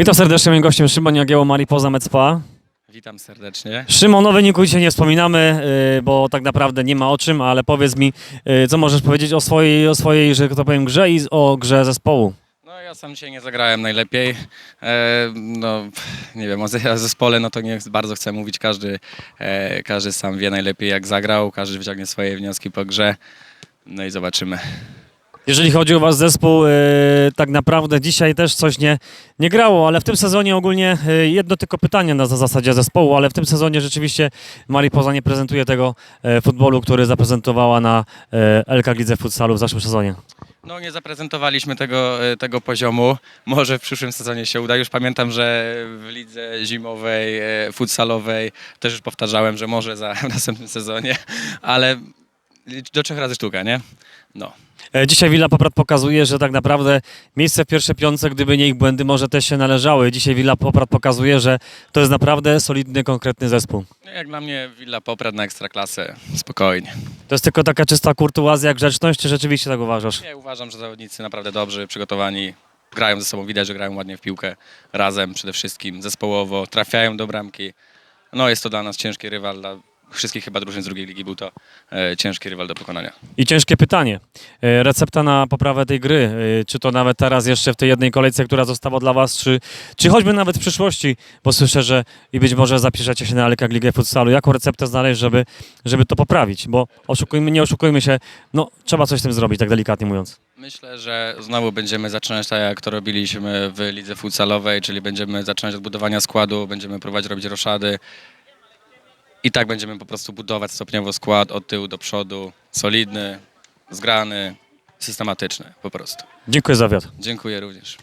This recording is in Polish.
Witam serdecznie, moim gościem Szymon Jagieło, Mariposa Mecpa. Witam serdecznie. Szymon, o wyniku dzisiaj nie wspominamy, y, bo tak naprawdę nie ma o czym, ale powiedz mi, y, co możesz powiedzieć o swojej, o swojej że to powiem, grze i o grze zespołu. No ja sam dzisiaj nie zagrałem najlepiej. E, no nie wiem, o ze- o zespole no to nie bardzo chcę mówić. Każdy, e, każdy sam wie najlepiej jak zagrał, każdy wyciągnie swoje wnioski po grze. No i zobaczymy. Jeżeli chodzi o was zespół, y, tak naprawdę dzisiaj też coś nie, nie grało, ale w tym sezonie ogólnie y, jedno tylko pytanie na zasadzie zespołu, ale w tym sezonie rzeczywiście Mariposa nie prezentuje tego e, futbolu, który zaprezentowała na e, LK Lidze Futsalu w zeszłym sezonie. No nie zaprezentowaliśmy tego, tego poziomu. Może w przyszłym sezonie się uda. Już pamiętam, że w lidze zimowej, futsalowej też już powtarzałem, że może za, w następnym sezonie, ale do trzech razy sztuka, nie? No. E, Dzisiaj Villa Poprad pokazuje, że tak naprawdę miejsce w pierwszej piątce, gdyby nie ich błędy, może też się należały. Dzisiaj Villa Poprad pokazuje, że to jest naprawdę solidny, konkretny zespół. No, Jak dla mnie Villa Poprad na ekstraklasę, spokojnie. To jest tylko taka czysta kurtuazja, grzeczność, czy rzeczywiście tak uważasz? Ja uważam, że zawodnicy naprawdę dobrzy, przygotowani, grają ze sobą, widać, że grają ładnie w piłkę, razem przede wszystkim, zespołowo, trafiają do bramki. No jest to dla nas ciężki rywal, dla wszystkich chyba drużyn z drugiej ligi był to e, ciężki rywal do pokonania. I ciężkie pytanie. E, Recepta na poprawę tej gry, e, czy to nawet teraz jeszcze w tej jednej kolejce, która została dla was, czy, czy choćby nawet w przyszłości, bo słyszę, że i być może zapiszecie się na Lekach Ligę Futsalu. Jaką receptę znaleźć, żeby, żeby to poprawić? Bo oszukujmy, nie oszukujmy się, no trzeba coś z tym zrobić, tak delikatnie mówiąc. Myślę, że znowu będziemy zaczynać tak, jak to robiliśmy w lidze futsalowej, czyli będziemy zaczynać od budowania składu, będziemy próbować robić roszady i tak będziemy po prostu budować stopniowo skład od tyłu do przodu, solidny, zgrany, systematyczny po prostu. Dziękuję za wywiad. Dziękuję również.